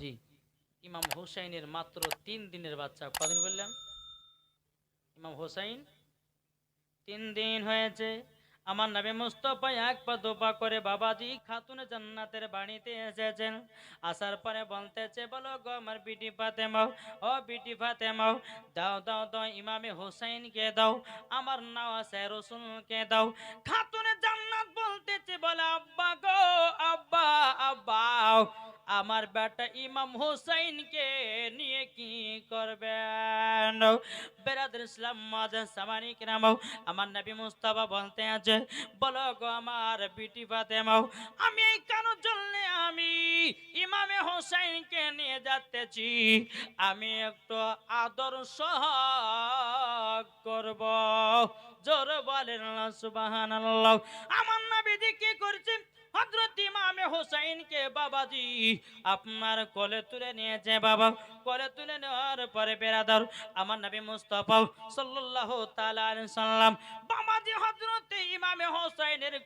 জি। ইমাম হোসাইনের মাত্র তিন দিনের বাচ্চা, কদিন বললাম ইমাম হোসাইন, তিন দিন হয়েছে। আমার নবী মুস্তফা এক পা দুপা করে বাবাজি খাতুন জান্নাতের বাড়িতে এসেছেন। আসার পরে বলতেছে, বলো গো আমার বিটি ফাতেমাও, ও বিটি ফাতেমাও, দাও দাও দাও, ইমামে হোসাইনকে দাও, আমার নাও আছে রসুলকে দাও। খাতুনে জান্নাত বলতেছে, বলে আব্বা গো, আব্বা আব্বা আমার বেটা ইমাম হোসাইনকে নিয়ে কি করবেন? বেরাদের ইসলাম মাজান সামানি কিরামাও আমার নবী মুস্তাফা বলতে আছে, বলো গো আমার বিটি ফাতেমাও, আমি কেন জন্যে আমি ইমামে হোসাইনকে নিয়ে যাচ্তেছি? আমি একটু আদর সহাগ করব। জোর বলেন সুবাহান আমার নবীজি কি করছে? তুলে তুলে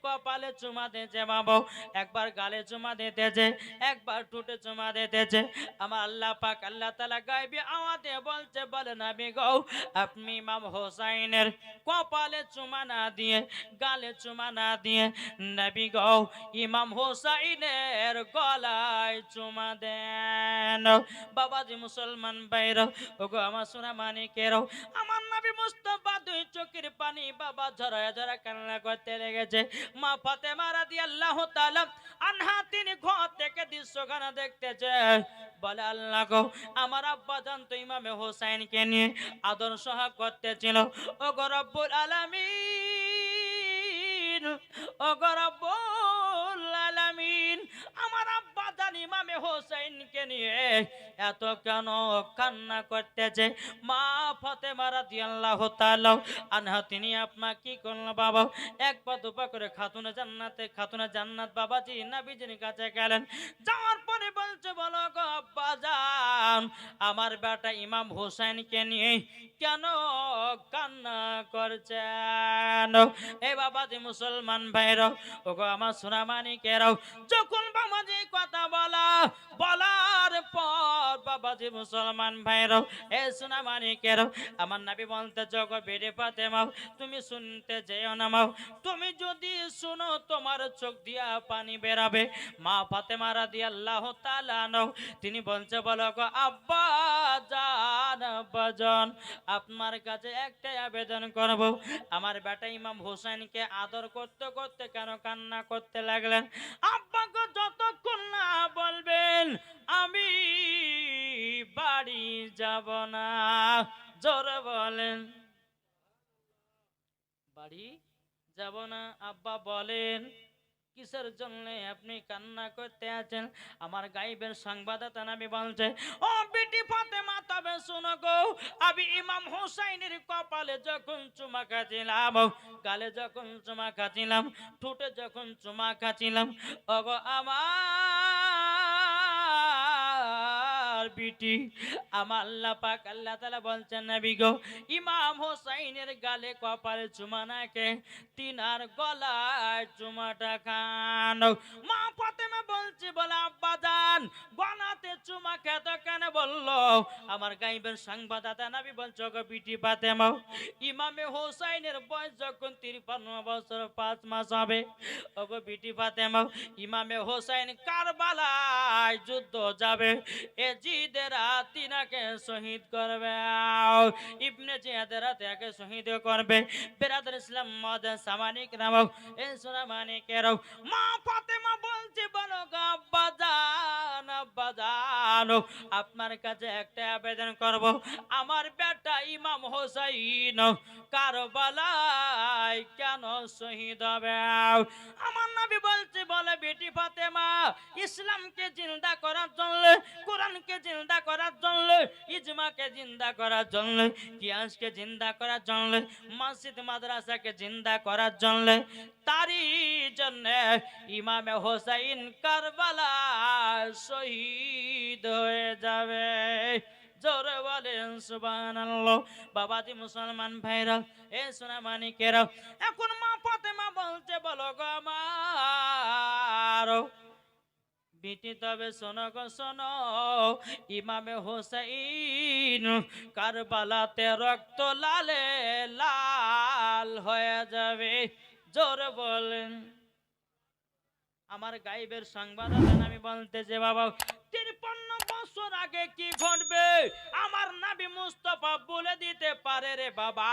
কপালে চুমা একবার গালে চুমা দিতেছে, একবার ঠোঁটে চুমা দিতেছে। আমার আল্লাহ পাক আল্লাহ তাআলা গায়বী আওয়াজে বলছে, বলে, নবী গো, আপনি ইমাম হোসাইনের কপালে চুমা না দিয়ে, গালে চুমা না দিয়ে, নবী গো ইমাম হোসাইনের গলায় চুমা দেন। বাবাজি মুসলমান বাইর ওগো আমার সোনা মানিকের, আমার নবী মুস্তফা দুই চোখের পানি বাবা ঝরা ঝরা কান্না করতে লেগেছে। মা ফাতেমা রাদিয়াল্লাহু তাআলা আনহা, তিনি ঘর থেকে দৃশ্যখানা দেখতেছে। বলে, আল্লাহ গো, আমার আব্বা জান তো ইমামে হোসাইনকে নিয়ে আদর সহা করতেছিল। ও গো রব্বুল আলামিন ও গো রব্বুল আলামিন আমার আব্বা জান ইমামে হোসাইনকে নিয়ে এত কেন কান্না করতেছে। মা ফাতেমা রাদিয়াল্লাহু তাআলা আনহা, তিনি আপনা কি করল বাবা? এক পা দুপা করে খাতুনে জান্নাতে, খাতুনে জান্নাত বাবাজি, নবীজির কাছে গেলেন। যাওয়ার পরে বলছে, বলো গো আব্বা জান, আমার বেটা ইমাম হোসেনকে নিয়ে কেন কান্না করছেন? এ বাবাজি মুসলমান ভাইরা ওগো আমার সোনামানিকেরাও, যখন কথা বলা? বলার পর মুসলমান এ সোনামানিকেরাও আমার নাবি বলতে, জগ বেড়ে পাতে মাও, তুমি শুনতে যেও না মাও, তুমি যদি শুনো তোমার চোখ দিয়া পানি বেরাবে। মা রাদি আল্লাহ নাও তিনি বলছে, বলো গো আব্বা, জান আব্বা আপনার কাছে একটাই আবেদন করব। আমার বেটা ইমাম হোসেনকে আদর করতে করতে কেন কান্না করতে লাগলেন? আব্বাকে যতক্ষণ না বলবেন আমি বাড়ি যাব না। জোরে বলেন। বাড়ি যাব না আব্বা বলেন। কিসের জন্য আপনি কান্না করতে আছেন? আমার গাইবের সংবাদদাতা আমি বলছে, ও বেটি ফাতেমা, তবে শোনো গো, আমি ইমাম হুসাইনের কপালে যখন চুমা খাচ্ছিলাম, গালে যখন চুমা খাচ্ছিলাম, ঠোঁটে যখন চুমা খাচ্ছিলাম, ওগো আমার বিটি, আমার আল্লাহ পাক আল্লাহ তাআলা বলছেন, নবী গো, ইমাম হোসাইনের গালে কপালে চুমা নাকে তিনার গলায় চুমাটা খান। মা ফাতেমা বলছে, বলে, আব্বা জান, গলাতে চুমা খেত কেন বলল? আমার গাইবের সংবাদদাতা নবী বলছো গো বিটি ফাতেমা, ইমামে হোসাইনের বয়স যখন তিরপান্ন বছর, পাঁচ মাস হবে। ওগো বিটি ফাতেমা, ইমামে হোসাইন কারবালায় যুদ্ধ যাবে। এ জিদেরা তিনাকে শহীদ করবে। ইবনে জিয়াদেরা তাকে শহীদ করবে। বেরাদার ইসলাম মদ সামানিক নামক এ সোনা মানিকের মা ফাতেমা আপনার কাছে একটা আবেদন করব। আমার বেটা ইমাম হোসাইন, কারবালায় কেন শহীদ হবে? আমার নবী বলছে, বলে, বেটি ফাতেমা, ইসলামকে জিন্দা করার জন্য, কোরআনকে জিন্দা করার জন্য, ইজমাকে জিন্দা করার জন্য ইতিহাসকে জিন্দা করার জন্য, মসজিদ, মাদ্রাসাকে জিন্দা করার জন্য, তারই জন্য ইমামে হোসাইন কারবালা শহীদ হয়ে যাবে। জোরে বলেন সুবহানাল্লাহ। বাবাজি মুসলমান ভাইরা, এ সোনা মানিকেরা, এখন মা ফাতেমা বলছে, বলো গো আমার, বিটি তবে শোনো গো, শোনো, ইমামে হোসাইন কারবালাতে রক্ত লালে লাল হয়ে যাবে। জোর বলেন। আমার গাইবের সংবাদ আমি বলতে যে বাবা, তিরপন্ন বছর আগে কি ঘটবে? আমার নাবি মুস্তফা বলে দিতে পারে রে বাবা।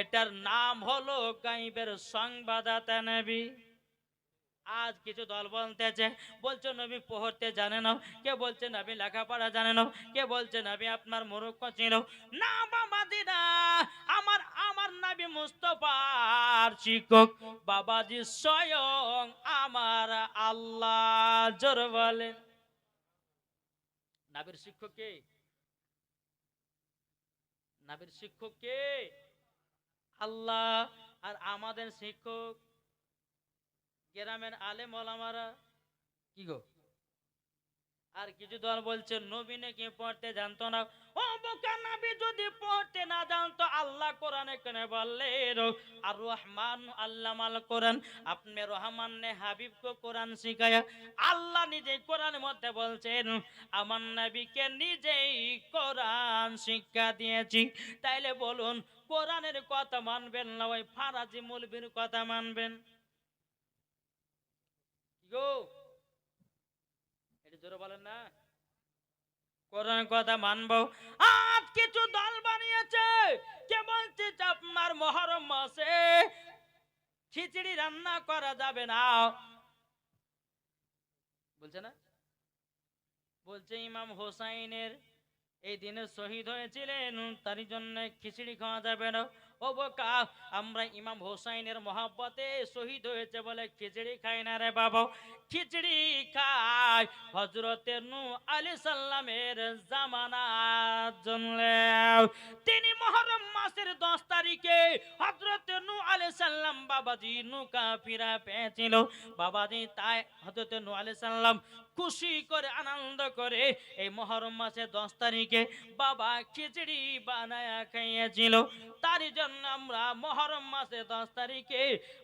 এটার নাম হলো গাইবের সংবাদাতা নবী। আজ কিছু দল বলতেছে বলছে নবী পড়তে জানে না কে বলছে নবী লেখাপড়া জানে না কে বলছে নবী আপনার মুরুক্ষ ছিল না বাবা দিদা আমার আমার নবী মুস্তফার শিক্ষক। বাবাজি স্বয়ং আমার আল্লাহ জোর বলেন নাবির শিক্ষক কে? নাবির শিক্ষক কে? আল্লাহ আর আমাদের শিক্ষক গ্রামের আলেম ওলামারা, কি গো? আর কিছু দল বলছে, নবী নাকি পড়তে জানতো না? ও বোকা, নবী যদি পড়তে না জানতো, আল্লাহ কোরআনে আর রহমান আল্লাহ মাল কোরআন, আপনি রহমান নে হাবিবকে কোরআন শিখায়া আল্লাহ মধ্যে বলছেন, আমার নবীকে নিজেই কোরআন শিক্ষা দিয়েছি। তাইলে বলুন, কোরআনের কথা মানবেন না, ওই ফারাজি মৌলবীর কথা মানবেন? কি গো। এটা জোরে বলেন না। কথা মানবো। আজ কিছু দল বানিয়েছে। মহরম মাসে খিচড়ি রান্না করা যাবে না। বলছে না? বলছে, ইমাম হোসাইনের এই দিনে শহীদ হয়েছিলেন তার জন্য খিচড়ি খাওয়া যাবে না। আমরা ইমাম হোসাইনের মহাব্বতে শহীদ হয়েছে বলে খিচড়ি খাই না রে বাবা। খিচড়ি খায় হজরতের নু আলী সাল্লামের জামানার জন্য। তিনি মহরম মাসের দশ তারিখে হজরত নু আলী সাল্লাম বাবাজি নৌকা ফিরা পেয়েছিল। বাবাজি তাই হজরত নু আলী সাল্লাম খুশি করে, আনন্দ করে। এই মহরম মাসে দশ তারিখে বাবা খিচড়ি বানায় খাইয়েছিল। তার জন্য আমরা মহরম মাসে দশ তারিখে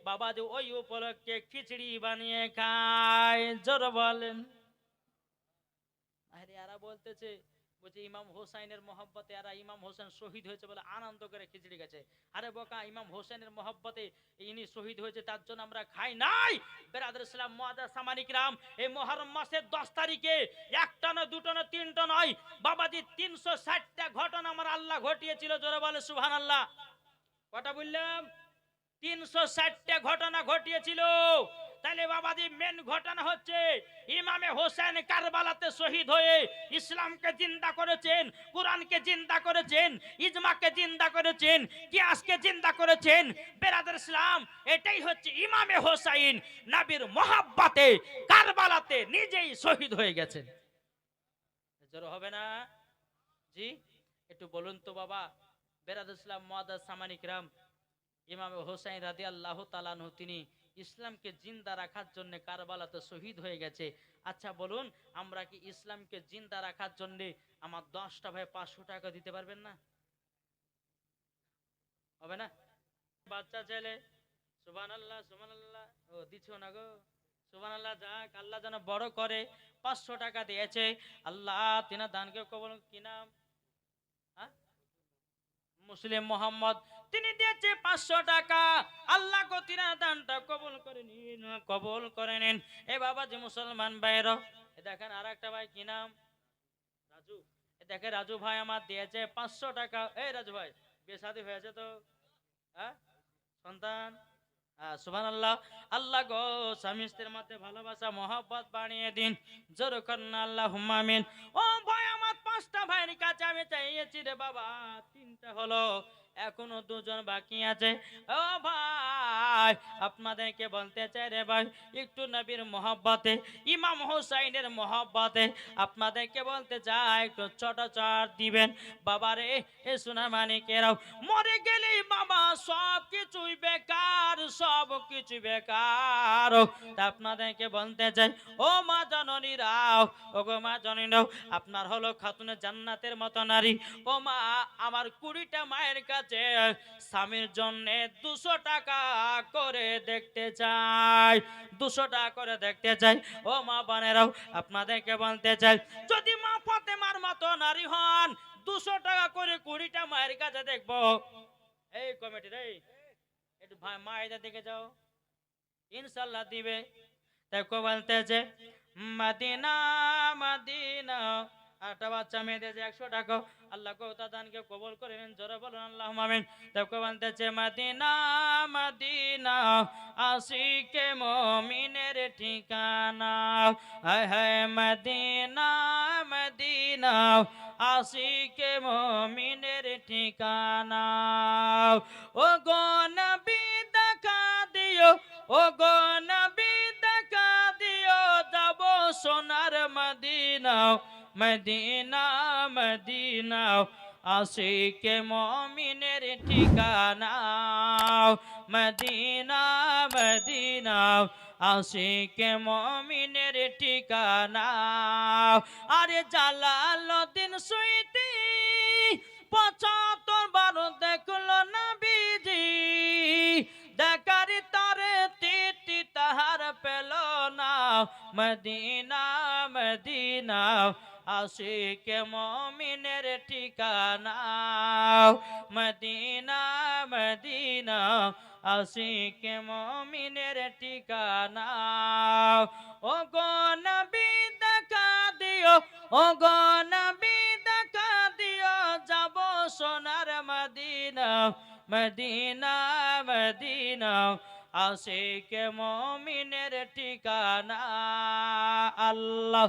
বাবা যে ওই উপলক্ষে খিচড়ি বানিয়ে খায় জোর বলেন। আরে, এরা বলতেছে বলছে ইমাম হোসাইনের মহব্বতে এরা ইমাম হোসেন শহীদ হয়েছে বলে আনন্দ করে খিচড়ি গেছে। আরে বোকা, ইমাম হোসেনের মহব্বতে ইনি শহীদ হয়েছে, তার জন্য আমরা খাই নাই। বেরাদুল ইসলাম মহাদা সামানিক রাম, এই মহরম মাসের দশ তারিখে একটা না দুটো না তিনটা নয়, বাবাজি তিনশো ষাটটা ঘটনা আমার আল্লাহ ঘটিয়েছিল, জোরে বলে সুহান আল্লাহ কটা বললাম? তিনশো ষাটটা ঘটনা ঘটিয়েছিল। তাহলে বাবাজি মেন ঘটনা হচ্ছে ইমামে হোসেন কারবালাতে শহীদ হয়ে ইসলামকে জিন্দা করেছেন, কোরআনকে জিন্দা করেছেন, ইজমাকে জিন্দা করেছেন, কিয়াসকে জিন্দা করেছেন। বেরাদার ইসলাম, এটাই হচ্ছে ইমামে হোসাইন নাবির মহাব্বাতে কারবালাতে নিজেই শহীদ হয়ে গেছেন। জোর হবে না? জি, একটু বলুন তো বাবা। বেরাদ ইসলাম মহাদাস সামানিক রাম, ইমাম হোসাইন রাদি আল্লাহ তালানহ তিনি ইসলামকে জিন্দা রাখার জন্য কারবালাতে শহীদ হয়ে গেছে। আচ্ছা বলুন, আমরা কি ইসলামকে জিন্দা রাখার জন্য আমার দশটা ভাই পাঁচশো টাকা দিতে পারবেন না? হবে না? বাচ্চা ছেলে সুবান আল্লাহ সুবান আল্লাহ ও না গো? সুবান আল্লাহ যাক, আল্লাহ যেন বড় করে, পাঁচশো টাকা দিয়েছে। আল্লাহ তিনা দানকে কবল, কি নাম? হ্যাঁ? মুসলিম মোহাম্মদ তিনি দিয়েছে পাঁচশো টাকা। আল্লাহ তিনা দানটা কবল করে নিন, কবল করে নিন। এ বাবা যে মুসলমান ভাইর দেখেন আর একটা ভাই কি নাম? রাজু। দেখে রাজু ভাই আমার দিয়েছে পাঁচশো টাকা। এই রাজু ভাই বিয়ে শাদী হয়েছে তো? হ্যাঁ? সন্তান? সুবান আল্লাহ আল্লাহ গো, স্বামী স্ত্রীর মধ্যে ভালোবাসা, মহব্বত বানিয়ে দিন। জোর করেন আল্লাহ হুমামিন ও ভাই, আমার পাঁচটা ভাইয়ের কাছে আমি চাইয়েছি রে বাবা, তিনটা হলো। এখনও দুজন বাকি আছে। ও ভাই, আপনাদেরকে বলতে চাই রে ভাই, একটু নবীর মহব্বতে, ইমাম হোসাইনের মহব্বতে আপনাদেরকে বলতে চাই, একটু ছোট চট দিবেন বাবারে এ সোনা মানিকেরাও মরে গেলেই বাবা সব কিছুই বেকার সব কিছু বেকার আপনাদেরকে বলতে চাই, ও মা জননী রাও ও গো মা জননী রাও, আপনার হলো খাতুনে জান্নাতের মতো নারী। ও মা, আমার কুড়িটা মায়ের কাছে বলতেছে স্বামীর জন্য দুশো টাকা করে দেখতে চাই, দুশো টাকা করে দেখতে চাই। ও মা বোনেরাও, আপনাদেরকে বলতে চাই, যদি মা ফাতেমার মতো নারী হন, দুশো টাকা করে কুড়িটা মায়ের কাছে দেখব। এই কমিটি রে, একটু ভাই মা এদের দিকে যাও। ইনশাল্লাহ দিবে। দেখো বলতেছে মদিনা মদিনা একটা বাচ্চা মেয়েদের যে একশো টাকা আল্লাহ কৌতা দানকে কবল করেন জোরে বলুন আল্লাহ মামিন দেখো বলতেছে মদিনা মদিনা, আশিকে মমিনের ঠিকানা। হায় হায়, মদিনা মদিনা, আশিকে মমিনের ঠিকানা। ও গো নবী, দেখা দিও ও গো নবী, দেখা দিও, যাব সোনার মদিনা। মদিনা মদিনা, আশিকে মমিনের ঠিকানা। মদিনা মদিনা, আশিকে মমিনের ঠিকানা। আরে জালালুদ্দিন সুইতি, পঁচাত্তর বারো দেখল না বিজি দেখারি তারে তিতি তাহার পেল না। মদিনা মদিনা আশিকে মমিনের ঠিকানা, মদিনা মদিনা। আশিকে মমিনের ঠিকানা। ও গো নবী, দেখা দিও ও গো নবী, দেখা দিও। যাব সোনার মদিনা মদিনা মদিনা। আশিকে মমিনের ঠিকানা, আল্লাহ।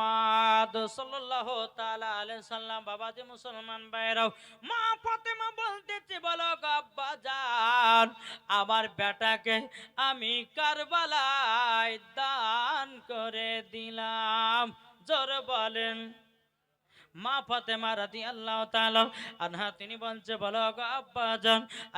মুহাম্মদ সাল্লাল্লাহু তাআলা আলাইহি সাল্লাম, বাবাজি মুসলমান ভাইরাও মা ফাতেমা বলতেছে, বলো আব্বা জান, আমার বেটাকে আমি কারবালায় দান করে দিলাম। জোর বলেন। মা ফাতেমা রাদি আল্লাহ আনহা, তিনি বলছে, বলো গো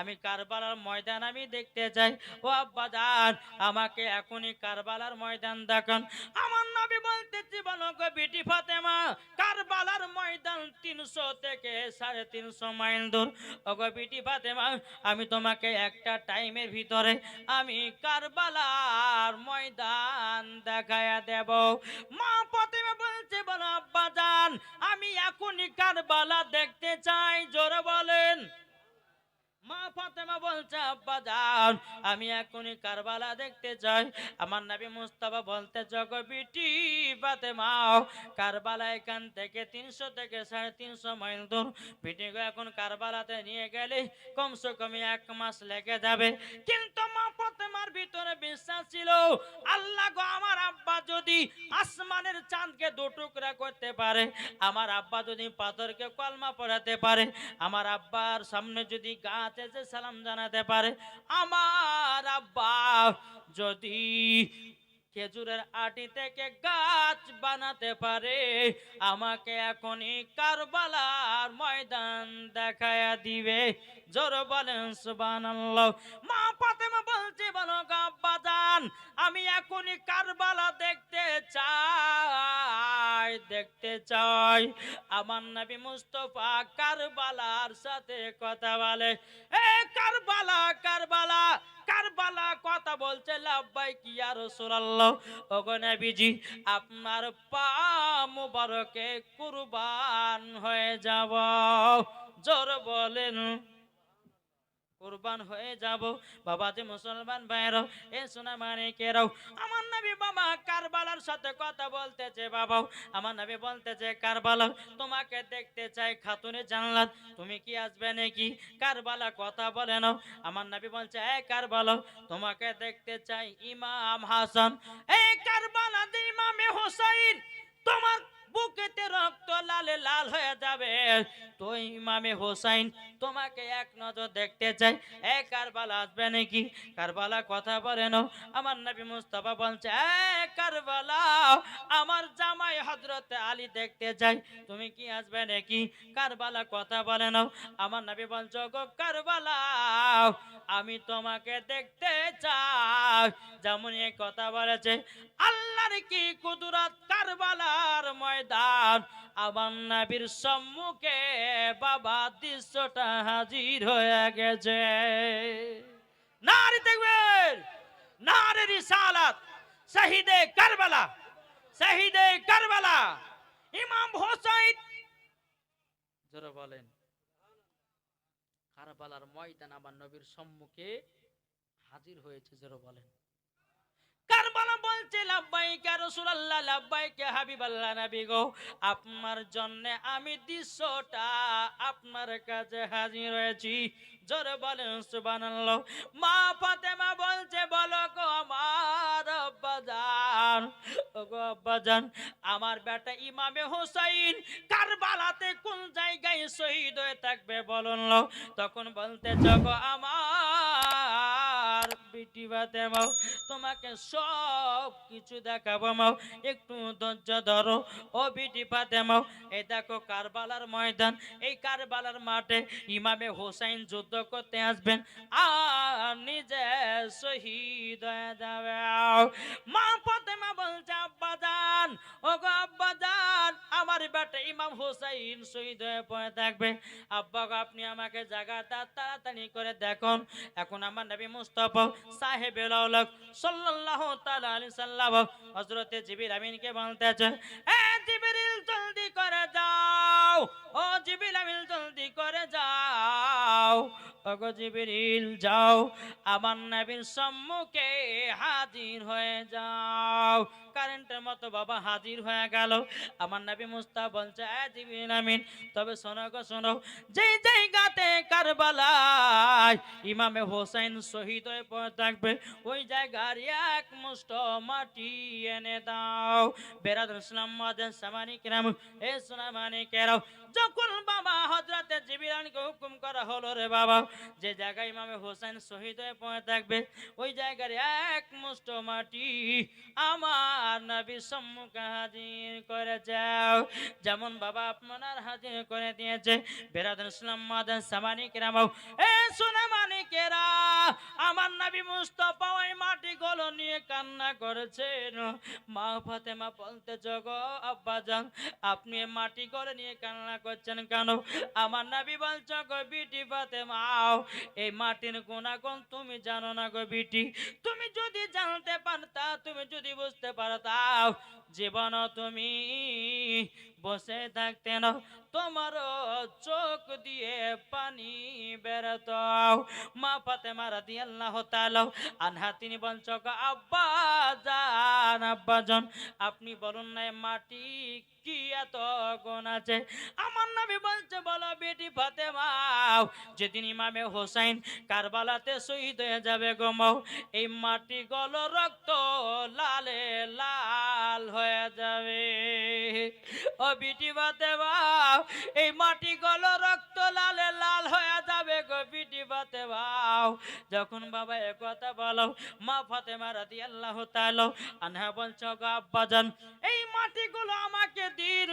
আমি কারবালার ময়দান আমি দেখতে চাই। ও আব্বাজান, আমাকে এখনই কারবালার ময়দান দেখান। আমার নবী বলতেছি, বলো গো বিটি ফাতেমা, কারবালার ময়দান তিনশো থেকে সাড়ে তিনশো মাইল দূর। ওগো বিটি ফাতেমা, আমি তোমাকে একটা টাইমের ভিতরে আমি কারবালার ময়দান দেখায়া দেব। মা ফাতেমা বলছে, বলো আব্বাজান, আমি এখনই কারবালা দেখতে চাই, জোরে বলেন। মা ফাতেমা বলছে, আব্বা যান, আমি এখনই কারবালা দেখতে চাই। আমার নবী মুস্তাফা বলতে, জগ বিটি ফাতেমা, কারবালা এখান থেকে তিনশো থেকে সাড়ে তিনশো মাইল দূর। বিটি গো, এখন কারবালাতে নিয়ে গেলে কমসে কম এক মাস লেগে যাবে। কিন্তু ফাতেমার ভিতরে বিশ্বাস ছিল, আল্লাহ গো, আমার আব্বা যদি আসমানের চাঁদকে দু টুকরা করতে পারে, আমার আব্বা যদি পাথরকে কলমা পড়াতে পারে, আমার আব্বার সামনে যদি গাছ এসে সালাম জানাতে পারে, আমার আব্বা যদি খেজুরের আটি থেকে গাছ বানাতে পারে। আমাকে এখনই কারবালার ময়দান দেখায় দিবে। জোর বলেন, সুবহানাল্লাহ। মা ফাতেমা বলছে, বলো গা আব্বা জান আমি এখনই কারবালা দেখতে চাই। আমার নবী মুস্তফা কারবালার সাথে কথা বলে, এ কারবালা কারবালা কারবালা, কথা বলছে লাব্বাই কি আর রাসূলুল্লাহ? ওগো নবীজি, আপনার পা মুবারকে কুরবান হয়ে যাব। জোর বলেন কুরবান হয়ে যাব। বাবা, যে মুসলমান ভাইরাও এ সোনা মানে কেরাও আমার নবী বাবা কারবালার সাথে কথা বলতেছে বাবা আমার নবী বলতেছে কারবালা তোমাকে দেখতে চাই খাতুনে জানলাত তুমি কি আসবে নাকি? কারবালা কথা বলে নাও। আমার নবী বলছে, এ কারবালা তোমাকে দেখতে চাই ইমাম হাসান এই কারবালা ইমামে হোসাইন, তোমার বুকেতে রক্ত লালে লাল হয়ে যাবে। তো ইমামে হোসাইন, তোমাকে এক নজর দেখতে চাই। এ কারবালা আসবে নাকি? কারবালা কথা বলে নাও। আমার নবী মুস্তফা বলছে, এ কারবালা, আমার জামাই হজরতে আলী দেখতে চাই। তুমি কি আসবে নাকি? কারবালা কথা বলে নাও। আমার নবী বলছো গো কারবালা, আমি তোমাকে দেখতে চাই। যেমন কথা বলেছে, আল্লাহর কি কুদরত কারবালার ময়দান। আমার নবীর সম্মুখে বাবা দৃশ্যটা হাজির হয়ে গেছে। নারী দেখবেন নারী রিসালাত, শহীদে কারবালা শহীদে কারবালা। ইমাম হোসাইন, জোরে বলেন, কারবালার ময়দান আমার নবীর সম্মুখে হাজির হয়েছে, জোরে বলেন। কারবালা বলছে গো, আপনার জন্য আমি দৃশ্যটা আপনার কাছে হাজির বলেন মা ফাতেমা বলছে, বলো গো আমার আব্বাজান ও গো আব্বাজান আমার বেটা ইমামে হোসাইন কারবালাতে কোন জায়গায় শহীদ হয়ে থাকবে বলুন তখন বলতে গো আমার বিটি মাও, তোমাকে সব কিছু দেখাবো মাও। একটু ধৈর্য ধরো, ও বিটি ফাতেমাও এই দেখো কারবালার ময়দান, এই কারবালার মাঠে ইমামে হোসাইন যুদ্ধ করতে আসবেন। আর নিজে শহীদ হয়ে যাবে। মা ফাতেমা বলছে আব্বাজান ও গো আব্বাজান আমার বেটা ইমাম হোসাইন শহীদ হয়ে পড়ে থাকবে। আব্বা আপনি আমাকে জায়গাটা তাড়াতাড়ি করে দেখুন। এখন আমার নবী মুস্তাফা সাহেব আউলাক সাল্লাল্লাহু তাআলা আলাইহি সাল্লাম হযরতে জিবরিল আমিনকে বলতেছে, এ জিবরিল, জলদি করে যাও। ও জিবরিল আমিন, জলদি করে যাও। ওগো জিবরিল যাও, আমার নবীর সম্মুখে হাজির হয়ে যাও। কারেন্টের মতো বাবা হাজির হয়ে গেল। আমার নবী মুস্তা বলছে, এ জিবরিল আমিন, তবে শোনো গো, শোনো, যেই জায়গাতে কারবালায় ইমামে হোসেন শহীদ হয়ে থাকবে, ওই জায়গার এক মুষ্ট মাটি এনে দাও। বেরাদুল ইসলাম সামানি কেরাম এ সোনামানি কেরাও যখন বাবা হজরতে জিবিরানকে হুকুম করা হলো রে বাবা, যে জায়গায় ইমামে হোসেন শহীদ হয়ে পড়ে থাকবে, ওই জায়গার এক মুষ্ট মাটি আমার নবী সম্মুখে হাজির করে যাও। যেমন বাবা আপনার হাজির করে দিয়েছে বেরাদুল ইসলাম মাদেন সামানি কেরাম এ সোনামানি কেরা আমার নবী মুস্তফা ওই মাটি গুলো নিয়ে কান্না করেছেন। মা ফাতেমা বলতে, জগ আব্বা যান আপনি মাটি করে নিয়ে কান্না করছেন কেন? আমার নাবি বলছ গো, বিটি ফাতেমা এই মাটির গুণাগুণ তুমি জানো না গো বিটি। তুমি যদি জানতে পারতা, তুমি যদি বুঝতে পারতাও জীবন তুমি বসে থাকতেন তোমার চোখ দিয়ে পানি বেরোতাও মা ফাতেমা রাদিয়াল্লাহু তাআলা আনহা, তিনি গো আব্বা, জান আব্বা জান, আপনি বলুন না মাটি কি এত গুণ আছে? আমার নবী বলছে, বলো বেটি ফাতেমা, যেদিন ইমামে হোসাইন কারবালাতে শহীদ হয়ে যাবে গো মাও এই মাটি গল রক্ত লালে লাল হয়ে যাবে। ও বিটি ফাতেমা এই মাটি গলো, রক্ত লালে লাল হয়ে যাবে গো বিটি ভাও। যখন বাবা এ কথা বলো, মা ফাতেমা রাদি আল্লাহ তাআলা আনহা বলছো, গো আব্বাজান এই মাটিগুলো আমাকে দিন,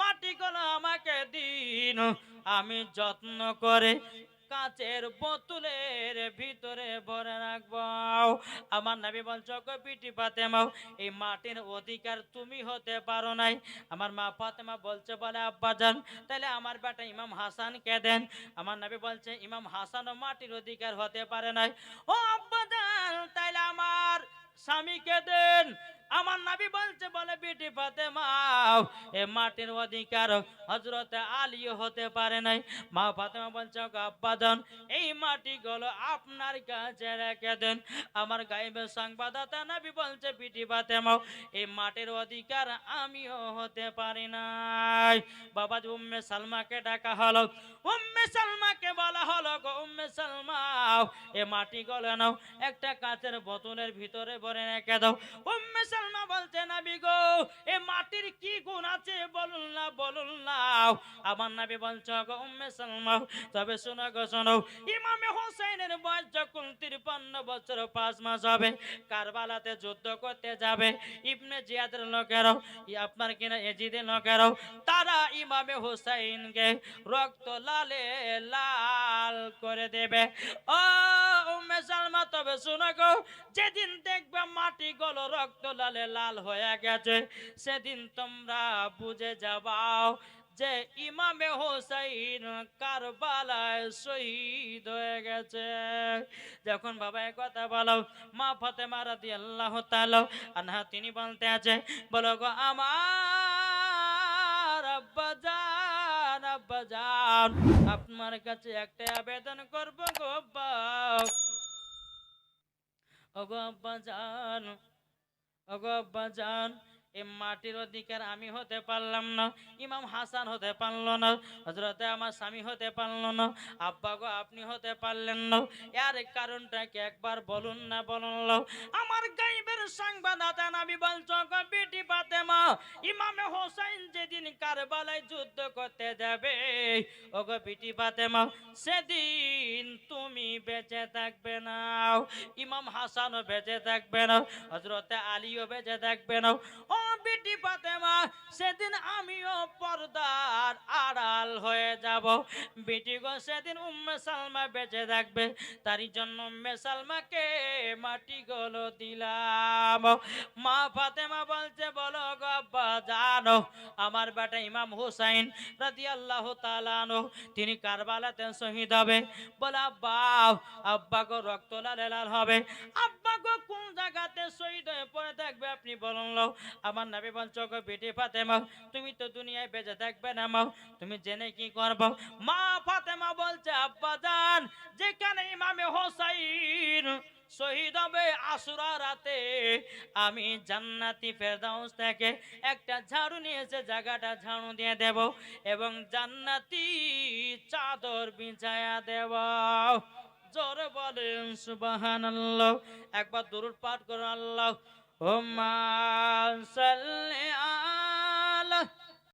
মাটিগুলো আমাকে দিন। আমি যত্ন করে কাচের বোতলের ভিতরে ভরে রাখব। আমার নবী বলছো গো বিটি ফাতেমা এই মাটির অধিকার তুমি হতে পারো নাই। আমার মা ফাতেমা বলছে, বলে আব্বাজান তাহলে আমার বেটা ইমাম হাসান কে দেন? আমার নাবি বলছে, ইমাম হাসানও মাটির অধিকার হতে পারে নাই। ও আব্বাজান তাইলে আমার স্বামীকে দেন? আমার নাবি বলছে, বলে, বিটি ফাতেমা, এ মাটির অধিকার হজরতে আলীও হতে পারে নাই। মা ফাতেমা বলছে, "ওগো আব্বাজান এই মাটি গুলো আপনার কাছে রেখে দেন। আমার গাইবের সংবাদদাতা নাবি বলছে, বিটি ফাতেমা, এই মাটির অধিকার আমিও হতে পারি নাই। বাবা উম্মে সালমাকে ডাকা হলো। উম্মে সালমাকে বলা হলো গো উম্মে সালমা, এ মাটি গলে নাও, একটা কাঁচের বোতলের ভিতরে ভরে রেখে দাও। উম্মে সালমা বলছে নাবি গো, এ মাটির কি গুণ আছে বলুন না বলুন না। আমার নাবি বলছে, গো উম্মে সালমা, তবে শোনো গো, শোনো। ইমামে হোসেনের বয়স যখন তিরপান্ন বছর, পাঁচ মাস হবে। কারবালাতে যুদ্ধ করতে যাবে। ইবনে জিয়াদের লোকেরাও আপনার কিনা এজিদের লোকেরাও, তারা ইমামে হোসাইনকে রক্ত লালে লাল করে দেবে। ও উম্মে সালমা, তবে শোনো গো, যেদিন দেখবে মাটি গলো রক্ত লালে লাল হয়ে গেছে। সেদিন তোমরা বুঝে যাবাও যে ইমামে হোসাইন কারবালায় শহীদ হয়ে গেছে। যখন বাবা এ কথা বলো, মা ফাতেমা রাদিয়াল্লাহু তাআলা আনহা, তিনি বলতে আছে, বলো গো আমার আব্বা জান আপনার কাছে একটা আবেদন করব গো আব্বা। ওগো আব্বা ওগো আব্বা এই মাটির অধিকার আমি হতে পারলাম না, ইমাম হাসান হতে পারল না হজরতে আমার স্বামী হতে পারল না, আব্বা গো আপনি হতে পারলেন না। এর কারণটা কি একবার বলুন না বলুন আমার গাইবের সংবাদদাতা নবী বলছো, গো বেটি ফাতেমা, ইমামে হোসেন যেদিন কারবালায় যুদ্ধ করতে যাবে ওগো বেটি ফাতেমা, সেদিন তুমি বেঁচে থাকবে না, ইমাম হাসানও বেঁচে থাকবে না হজরতে আলীও বেঁচে থাকবে না। ও বিটি সেদিন আমিও পর্দার আড়াল হয়ে যাব। বিটি গো, সেদিন উম্মে সালমা বেঁচে থাকবে। তারই জন্য উম্মে সালমাকে মাটি গলো দিলাম। মা ফাতেমা বলছে, বলো গো আব্বা, জানো, আমার বেটা ইমাম হুসাইন রাদিয়াল্লাহু তাআলা আনহু, তিনি কারবালাতে শহীদ হবে। বলে, আব্বা আব্বা গো, রক্ত লাল লাল হবে। আব্বা গো, কোন জায়গাতে শহীদ হয়ে পড়ে থাকবে আপনি বলুন আমার নবী গো বেটি ফাতেমা, তুমি তো দুনিয়ায় বেঁচে থাকবে না মাও তুমি জেনে কি করব? মা ফাতেমা বলছে, আব্বা জান, যেখানে ইমামে হোসাইন শহীদ হবে আসুরা রাতে, আমি জান্নাতি ফেরদাউস থেকে একটা ঝাড়ু নিয়ে এসে জায়গাটা ঝাড়ু দিয়ে দেব এবং জান্নাতি চাদর বিছায়া দেব। জোরে বলেন, সুবহানাল্লাহ। একবার দরুদ পাঠ করুন আল্লাহ। اللهم صل على